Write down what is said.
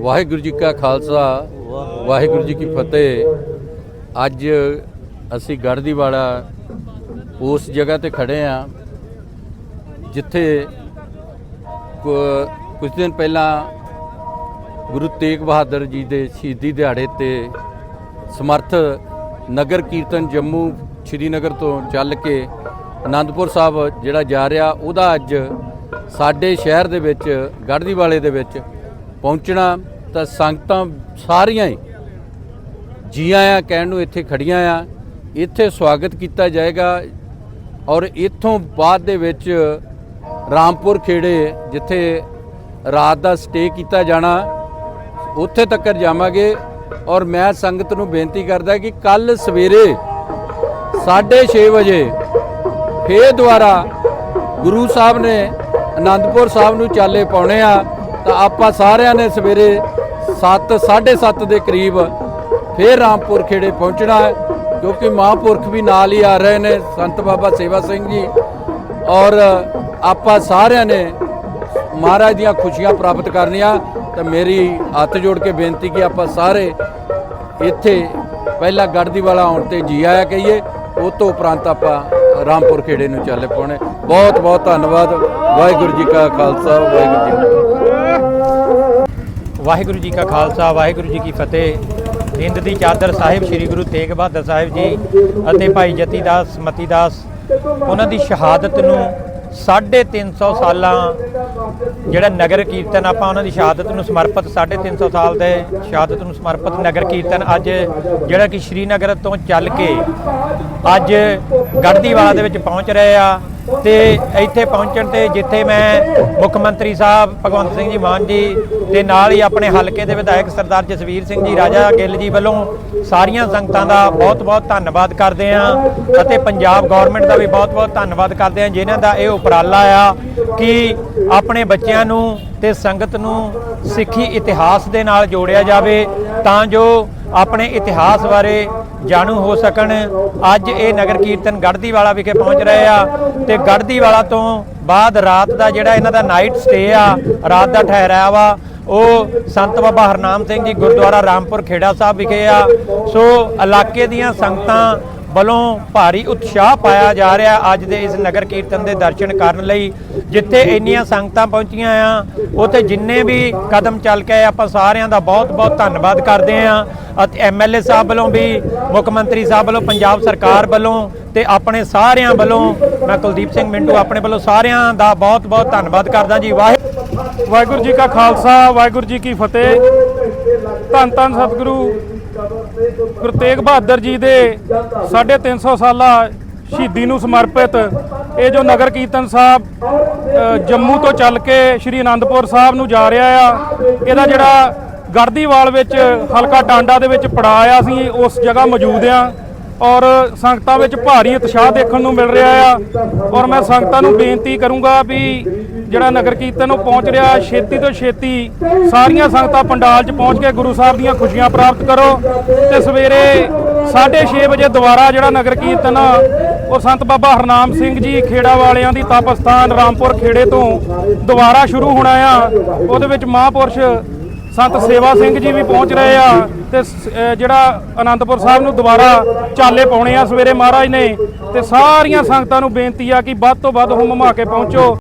ਵਾਹਿਗੁਰੂ ਜੀ ਕਾ ਖਾਲਸਾ, ਵਾਹਿਗੁਰੂ ਜੀ ਕੀ ਫਤਿਹ। ਅੱਜ ਅਸੀਂ ਗੜਦੀਵਾਲਾ ਉਸ ਜਗ੍ਹਾ ਤੇ ਖੜੇ ਆ ਜਿੱਥੇ ਕੁ- ਕੁਝ ਦਿਨ ਪਹਿਲਾਂ ਗੁਰੂ ਤੇਗ ਬਹਾਦਰ ਜੀ ਦੇ ਸ਼ਹੀਦੀ ਦਿਹਾੜੇ ਤੇ ਸਮਰਥ ਨਗਰ ਕੀਰਤਨ ਜੰਮੂ ਸ਼੍ਰੀਨਗਰ ਤੋਂ ਚੱਲ ਕੇ ਆਨੰਦਪੁਰ ਸਾਹਿਬ ਜਿਹੜਾ ਜਾ ਰਿਹਾ, ਉਹਦਾ ਅੱਜ ਸਾਡੇ ਸ਼ਹਿਰ ਦੇ ਵਿੱਚ ਗੜਦੀਵਾਲੇ ਦੇ ਵਿੱਚ ਪਹੁੰਚਣਾ ਤਾਂ ਸੰਗਤਾਂ ਸਾਰੀਆਂ ਹੀ ਜੀ ਆਇਆਂ ਕਹਿਣ ਨੂੰ ਇੱਥੇ ਖੜੀਆਂ ਆ। ਇੱਥੇ ਸਵਾਗਤ ਕੀਤਾ ਜਾਏਗਾ ਔਰ ਇੱਥੋਂ ਬਾਅਦ ਦੇ ਵਿੱਚ ਰਾਮਪੁਰ ਖੇੜੇ ਜਿੱਥੇ ਰਾਤ ਦਾ ਸਟੇ ਕੀਤਾ ਜਾਣਾ, ਉੱਥੇ ਤੱਕ ਜਾਵਾਂਗੇ ਔਰ ਮੈਂ ਸੰਗਤ ਨੂੰ ਬੇਨਤੀ ਕਰਦਾ ਕਿ ਕੱਲ ਸਵੇਰੇ 6:30 ਵਜੇ ਫੇਰ ਦੁਆਰਾ ਗੁਰੂ ਸਾਹਿਬ ਨੇ ਆਨੰਦਪੁਰ ਸਾਹਿਬ ਨੂੰ ਚਾਲੇ ਪਾਉਣੇ ਆ। ਤਾਂ ਆਪਾਂ ਸਾਰਿਆਂ ਨੇ ਸਵੇਰੇ 7 7:30 ਦੇ ਕਰੀਬ ਫੇਰ ਰਾਮਪੁਰ ਖੇੜੇ ਪਹੁੰਚਣਾ ਹੈ ਕਿਉਂਕਿ ਮਹਾਂਪੁਰਖ ਵੀ ਨਾਲ ਹੀ ਆ ਰਹੇ ਨੇ, ਸੰਤ ਬਾਬਾ ਸੇਵਾ ਸਿੰਘ ਜੀ। ਔਰ ਆਪਾਂ ਸਾਰਿਆਂ ਨੇ ਮਹਾਰਾਜ ਦੀਆਂ ਖੁਸ਼ੀਆਂ ਪ੍ਰਾਪਤ ਕਰਨੀਆਂ, ਤਾਂ ਮੇਰੀ ਹੱਥ ਜੋੜ ਕੇ ਬੇਨਤੀ ਕਿ ਆਪਾਂ ਸਾਰੇ ਇੱਥੇ ਪਹਿਲਾਂ ਗੜਦੀ ਵਾਲਾ ਆਉਣ ਤੇ ਜੀ ਆਇਆ ਕਹੀਏ ਉਹ ਤੋਂ ਉਪਰੰਤ ਆਪਾਂ ਰਾਮਪੁਰ ਖੇੜੇ ਨੂੰ ਚੱਲ ਪਾਉਣੇ ਬਹੁਤ ਬਹੁਤ ਧੰਨਵਾਦ। ਵਾਹਿਗੁਰੂ ਜੀ ਕਾ ਖਾਲਸਾ, ਵਾਹਿਗੁਰੂ ਜੀ ਵਾਹਿਗੁਰੂ ਜੀ ਕਾ ਖਾਲਸਾ, ਵਾਹਿਗੁਰੂ ਜੀ ਕੀ ਫਤਿਹ। ਹਿੰਦ ਦੀ ਚਾਦਰ ਸਾਹਿਬ ਸ੍ਰੀ ਗੁਰੂ ਤੇਗ ਬਹਾਦਰ ਸਾਹਿਬ ਜੀ ਅਤੇ ਭਾਈ ਜਤੀ ਦਾਸ ਮਤੀ ਦਾਸ ਉਹਨਾਂ ਦੀ ਸ਼ਹਾਦਤ ਨੂੰ 350 ਸਾਲਾਂ ਜਿਹੜਾ ਨਗਰ ਕੀਰਤਨ ਆਪਾਂ ਉਹਨਾਂ ਦੀ ਸ਼ਹਾਦਤ ਨੂੰ ਸਮਰਪਿਤ 350 ਸਾਲ ਦੇ ਸ਼ਹਾਦਤ ਨੂੰ ਸਮਰਪਿਤ ਨਗਰ ਕੀਰਤਨ ਅੱਜ ਜਿਹੜਾ ਕਿ ਸ਼੍ਰੀਨਗਰ ਤੋਂ ਚੱਲ ਕੇ ਅੱਜ ਗੜਦੀਵਾਲਾ ਦੇ ਵਿੱਚ ਪਹੁੰਚ ਰਹੇ ਆ। ਤੇ ਇੱਥੇ ਪਹੁੰਚਣ ਤੇ ਜਿੱਥੇ ਮੈਂ ਮੁੱਖ ਮੰਤਰੀ ਸਾਹਿਬ ਭਗਵੰਤ ਸਿੰਘ ਜੀ ਮਾਨ ਜੀ ਤੇ ਨਾਲ ਹੀ ਆਪਣੇ ਹਲਕੇ ਦੇ ਵਿਧਾਇਕ ਸਰਦਾਰ ਜਸਵੀਰ ਸਿੰਘ ਜੀ, ਰਾਜਾ ਗਿੱਲ ਜੀ ਵੱਲੋਂ ਸਾਰੀਆਂ ਸੰਗਤਾਂ ਦਾ ਬਹੁਤ-ਬਹੁਤ ਧੰਨਵਾਦ ਕਰਦੇ ਹਾਂ ਅਤੇ ਪੰਜਾਬ ਗਵਰਨਮੈਂਟ ਦਾ ਵੀ ਬਹੁਤ-ਬਹੁਤ ਧੰਨਵਾਦ ਕਰਦੇ ਹਾਂ, ਜਿਨ੍ਹਾਂ ਦਾ ਇਹ ਉਪਰਾਲਾ ਆ ਕਿ ਆਪਣੇ ਬੱਚਿਆਂ ਨੂੰ ਤੇ ਸੰਗਤ ਨੂੰ ਸਿੱਖੀ ਇਤਿਹਾਸ ਦੇ ਨਾਲ ਜੋੜਿਆ ਜਾਵੇ ਤਾਂ ਜੋ ਆਪਣੇ ਇਤਿਹਾਸ ਬਾਰੇ ਜਾਣੂ ਹੋ ਸਕਣ। ਅੱਜ ਇਹ ਨਗਰ ਕੀਰਤਨ ਗੜਦੀਵਾਲਾ ਵਿਖੇ ਪਹੁੰਚ ਰਹੇ ਆ ਤੇ ਗੜਦੀਵਾਲਾ ਤੋਂ ਬਾਅਦ ਰਾਤ ਦਾ ਜਿਹੜਾ ਇਹਨਾਂ ਦਾ ਨਾਈਟ ਸਟੇ ਆ, ਰਾਤ ਦਾ ਠਹਿਰਾਵਾ ਉਹ ਸੰਤ ਬਾਬਾ ਹਰਨਾਮ ਸਿੰਘ ਜੀ ਗੁਰਦੁਆਰਾ ਰਾਮਪੁਰ ਖੇੜਾ ਸਾਹਿਬ ਵਿਖੇ ਆ। ਸੋ ਇਲਾਕੇ ਦੀਆਂ ਸੰਗਤਾਂ ਵੱਲੋਂ ਭਾਰੀ ਉਤਸ਼ਾਹ ਪਾਇਆ ਜਾ ਰਿਹਾ ਅੱਜ ਦੇ ਇਸ ਨਗਰ ਕੀਰਤਨ ਦੇ ਦਰਸ਼ਨ ਕਰਨ ਲਈ, ਜਿੱਥੇ ਇੰਨੀਆਂ ਸੰਗਤਾਂ ਪਹੁੰਚੀਆਂ ਆ, ਉੱਥੇ ਜਿੰਨੇ ਵੀ ਕਦਮ ਚੱਲ ਕੇ ਆਪਾਂ ਸਾਰਿਆਂ ਦਾ ਬਹੁਤ-ਬਹੁਤ ਧੰਨਵਾਦ ਕਰਦੇ ਆ ਅਤੇ ਐਮਐਲਏ ਸਾਹਿਬ ਵੱਲੋਂ ਵੀ, ਮੁੱਖ ਮੰਤਰੀ ਸਾਹਿਬ ਵੱਲੋਂ, ਪੰਜਾਬ ਸਰਕਾਰ ਵੱਲੋਂ ਤੇ ਆਪਣੇ ਸਾਰਿਆਂ ਵੱਲੋਂ, ਮੈਂ ਕੁਲਦੀਪ ਸਿੰਘ ਮਿੰਟੂ ਆਪਣੇ ਵੱਲੋਂ ਸਾਰਿਆਂ ਦਾ ਬਹੁਤ-ਬਹੁਤ ਧੰਨਵਾਦ ਕਰਦਾ ਜੀ। ਵਾਹਿਗੁਰੂ ਵਾਹਿਗੁਰੂ ਜੀ ਕਾ ਖਾਲਸਾ, ਵਾਹਿਗੁਰੂ ਜੀ ਕੀ ਫਤਿਹ। ਧੰਨ ਧੰਨ ਸਤਿਗੁਰੂ ਗੁਰੂ ਤੇਗ ਬਹਾਦਰ ਜੀ ਦੇ 350 ਸਾਲਾ ਸ਼ਹੀਦੀ ਨੂੰ ਸਮਰਪਿਤ ਇਹ ਜੋ ਨਗਰ ਕੀਰਤਨ ਸਾਹਿਬ ਜੰਮੂ ਤੋਂ ਚੱਲ ਕੇ ਸ਼੍ਰੀ ਅਨੰਦਪੁਰ ਸਾਹਿਬ ਨੂੰ ਜਾ ਰਿਹਾ ਆ, ਇਹਦਾ ਜਿਹੜਾ ਗੜਦੀਵਾਲ ਵਿੱਚ ਹਲਕਾ ਟਾਂਡਾ ਦੇ ਵਿੱਚ ਪੜਾਇਆ ਅਸੀਂ ਉਸ ਜਗ੍ਹਾ ਮੌਜੂਦ ਆ ਔਰ ਸੰਗਤਾਂ ਵਿੱਚ ਭਾਰੀ ਉਤਸ਼ਾਹ ਦੇਖਣ ਨੂੰ ਮਿਲ ਰਿਹਾ ਆ ਔਰ ਮੈਂ ਸੰਗਤਾਂ ਨੂੰ ਬੇਨਤੀ ਕਰੂੰਗਾ ਵੀ ਜਿਹੜਾ ਨਗਰ ਕੀਰਤਨ ਨੂੰ ਪਹੁੰਚ ਰਿਹਾ ਛੇਤੀ ਤੋਂ ਛੇਤੀ ਸਾਰੀਆਂ ਸੰਗਤਾਂ ਪੰਡਾਲ 'ਚ ਪਹੁੰਚ ਕੇ ਗੁਰੂ ਸਾਹਿਬ ਦੀਆਂ ਖੁਸ਼ੀਆਂ ਪ੍ਰਾਪਤ ਕਰੋ ਤੇ ਸਵੇਰੇ 6:30 ਵਜੇ ਦੁਬਾਰਾ ਜਿਹੜਾ ਨਗਰ ਕੀਰਤਨ ਆ, ਉਹ ਸੰਤ ਬਾਬਾ ਹਰਨਾਮ ਸਿੰਘ ਜੀ ਖੇੜਾ ਵਾਲਿਆਂ ਦੀ ਤਪਸਥਾਨ ਰਾਮਪੁਰ ਖੇੜੇ ਤੋਂ ਦੁਬਾਰਾ ਸ਼ੁਰੂ ਹੋਣਾ ਆ। ਉਹਦੇ ਵਿੱਚ ਮਹਾਂਪੁਰਸ਼ ਸੰਤ ਸੇਵਾ ਸਿੰਘ ਜੀ ਵੀ ਪਹੁੰਚ ਰਹੇ ਆ ਤੇ ਸ- ਜਿਹੜਾ ਆਨੰਦਪੁਰ ਸਾਹਿਬ ਨੂੰ ਦੁਬਾਰਾ ਚਾਲੇ ਪਾਉਣੇ ਆ ਸਵੇਰੇ ਮਹਾਰਾਜ ਨੇ। ਤੇ ਸਾਰੀਆਂ ਸੰਗਤਾਂ ਨੂੰ ਬੇਨਤੀ ਆ ਕਿ ਵੱਧ ਤੋਂ ਵੱਧ ਹੁਮ ਹਮਾ ਕੇ ਪਹੁੰਚੋ।